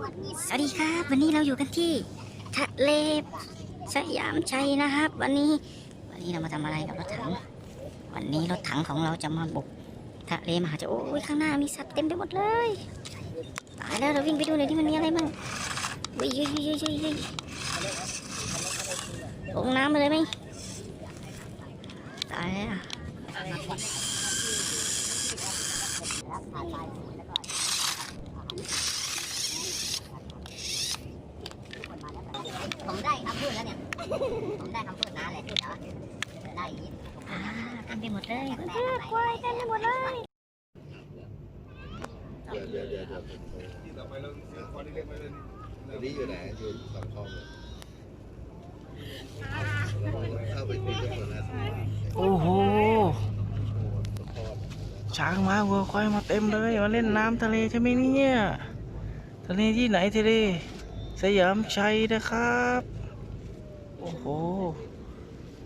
สวัสดีครับ วันนี้เราอยู่กันที่ทะเลสยามชัยนะครับ วันนี้วันนี้เรามาทำอะไรกับรถถัง วันนี้รถถังของเราจะมาบุกทะเลมหาชนโอ้ยข้างหน้ามีสัตว์เต็มไปหมดเลยตายแล้วเราวิ่งไปดูหน่อยที่มันมีอะไรบ้างวิ่งวิ่งวิ่งวิ่งวิ่งลงน้ำไปเลยไหมตายแล้ว ผมได้คำพูดแล้วเนี่ย ผมได้คำพูดนะเลยที่เนาะได้ยินอ่าเต็มไปหมดเลยเพื่อนๆควายเต็มไปหมดเลยเดี๋ยวเดี๋ยวเดี๋ยวเดี๋ยวที่ต่อไปเราคอนที่เล็กไปเลยอันนี้อยู่ไหนอยู่สองคลองเลยเข้าไปคุยกันก่อนนะโอ้โหช้างม้าวัวควายมาเต็มเลยมาเล่นน้ำทะเลใช่ไหมเนี่ยทะเลที่ไหนทะเล สยามชัยนะครับ โอ้โห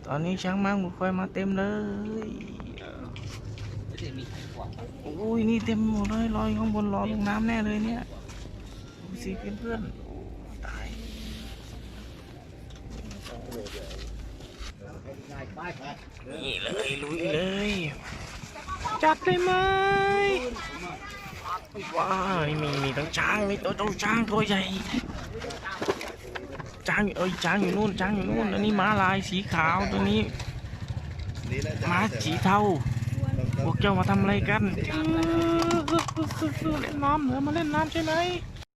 ตอนนี้ช้างม้าวัวควายมาเต็มเลยโอ้ยนี่เต็มหมดเลยลอยข้างบนรอลงน้ำแน่เลยเนี่ยดูสิเพื่อนๆโอ้ตายนี่เลยลุยเลย จัดได้ไหม ว้านี่มีมีทั้งช้างมีตัวตัวช้างตัวใหญ่ช้างเอ้ยช้างอยู่นู่นช้างอยู่นู่นอันนี้ม้าลายสีขาวตัวนี้ม้าสีเทาพวกเจ้ามาทำอะไรกันเล่นน้ำเหรอมาเล่นน้ำใช่ไหม